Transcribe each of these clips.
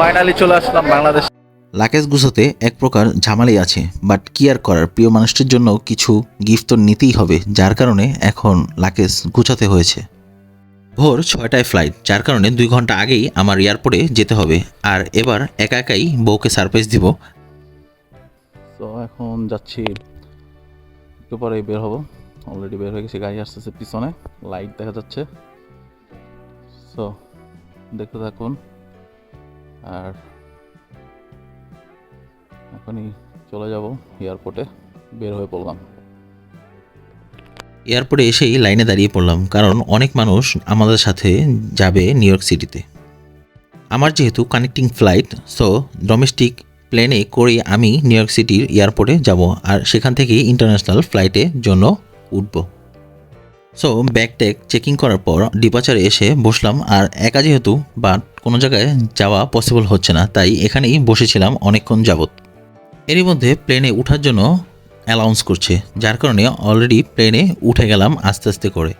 Finally চলে আসলাম Bangladesh. Luggage গুছাতে এক প্রকার ঝামেলাই আছে বাট কি আর করার? প্রিয় মানুষটির জন্য কিছু গিফট তো নিতেই হবে যার কারণে এখন লাকেজ গুছাতে হয়েছে। ভোর ছয়টায় ফ্লাইট যার কারণে দুই ঘণ্টা আগেই আমার এয়ারপোর্টে যেতে হবে আর এবার একা একাই বউকে সারপ্রাইজ দিব। তো এখন যাচ্ছি একটু পরেই বের হব। অলরেডি বের হয়ে গেছে গাড়ি আসতেছে পিছনে লাইট দেখা যাচ্ছে। সো দেখতে থাকুন। আর এখনই চলে যাব এয়ারপোর্টে, বের হয়ে পড়লাম। এয়ারপোর্টে এসেই লাইনে দাঁড়িয়ে পড়লাম, কারণ অনেক মানুষ আমাদের সাথে যাবে নিউ ইয়র্ক সিটিতে। আমার যেহেতু কানেক্টিং ফ্লাইট, সো ডোমেস্টিক প্লেনে করে আমি নিউ ইয়র্ক সিটির এয়ারপোর্টে যাব আর সেখান থেকে ইন্টারন্যাশনাল ফ্লাইটের জন্য উঠব। সো ব্যাগ ট্যাগ চেকিং করার পর ডিপাচারে এসে বসলাম, আর একা যেহেতু, বাট কোনো জায়গায় যাওয়া পসিবল হচ্ছে না, তাই এখানেই বসেছিলাম অনেকক্ষণ যাবৎ। এরই মধ্যে প্লেনে ওঠার জন্য অ্যালাউন্স করছে, যার কারণে অলরেডি প্লেনে উঠে গেলাম আস্তে আস্তে করে।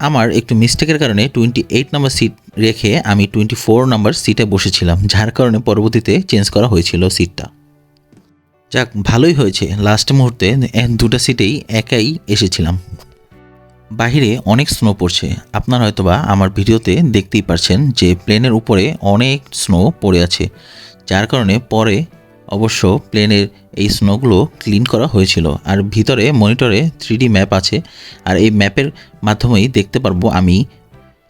আমার একটু মিস্টেকের কারণে টোয়েন্টি এইট নাম্বার সিট রেখে আমি টোয়েন্টি ফোর নাম্বার সিটে বসেছিলাম, যার কারণে পরবর্তীতে চেঞ্জ করা হয়েছিল সিটটা যাক, ভালোই হয়েছে। লাস্ট মুহূর্তে দুটো সিটেই একাই এসেছিলাম। বাহিরে অনেক স্নো পড়ছে। আপনারা হয়তোবা আমার ভিডিওতে দেখতেই পারছেন যে প্লেনের উপরে অনেক স্নো পড়ে আছে। যার কারণে পরে অবশ্য প্লেনের এই স্নোগুলো ক্লিন করা হয়েছিল। আর ভিতরে মনিটরে থ্রি ম্যাপ আছে। আর এই ম্যাপের মাধ্যমেই দেখতে পারব আমি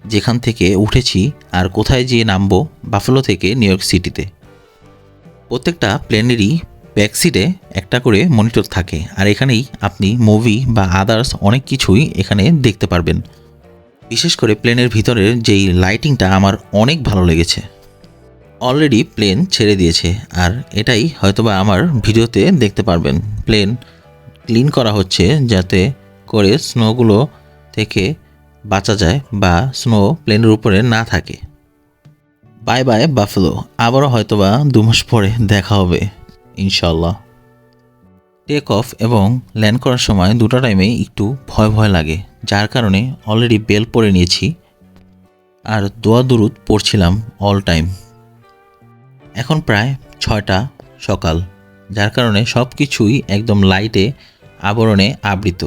যেখান থেকে উঠেছি আর কোথায় যেয়ে নামবো বাফেলো থেকে নিউ ইয়র্ক সিটিতে প্রত্যেকটা প্লেনেরই ব্যাক সিটে একটা করে মনিটর থাকে। আর এখানেই আপনি মুভি বা আদার্স অনেক কিছুই এখানে দেখতে পারবেন। বিশেষ করে প্লেনের ভিতরের যেই লাইটিংটা আমার অনেক ভালো লেগেছে। অলরেডি প্লেন ছেড়ে দিয়েছে। আর এটাই হয়তোবা আমার ভিডিওতে দেখতে পারবেন। প্লেন ক্লিন করা হচ্ছে যাতে করে স্নোগুলো থেকে বাঁচা যায় বা স্নো প্লেনের উপরে না থাকে। বাই বাই বাফেলো আবারও হয়তোবা দু মাস পরে দেখা হবে। ইনশাল্লাহ টেক অফ এবং ল্যান্ড করার সময় দুটো টাইমে একটু ভয় ভয় লাগে, যার কারণে অলরেডি বেল পরে নিয়েছি আর দোয়া দুরুদ পড়ছিলাম অল টাইম এখন প্রায় ছয়টা সকাল, যার কারণে সব কিছুই একদম লাইটে আবরণে আবৃত।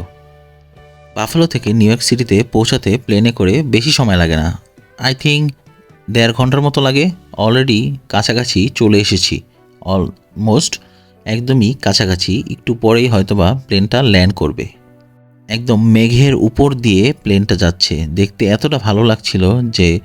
বাফেলো থেকে নিউ ইয়র্ক সিটিতে পৌঁছাতে প্লেনে করে বেশি সময় লাগে না। আই থিঙ্ক দেড় ঘণ্টার মতো লাগে অলরেডি কাছাকাছি চলে এসেছি অলমোস্ট একদমই কাছাকাছি, একটু পরেই হয়তোবা প্লেনটা ল্যান্ড করবে। একদম মেঘের উপর দিয়ে প্লেনটা যাচ্ছে। দেখতে এতটা ভালো লাগছিল যে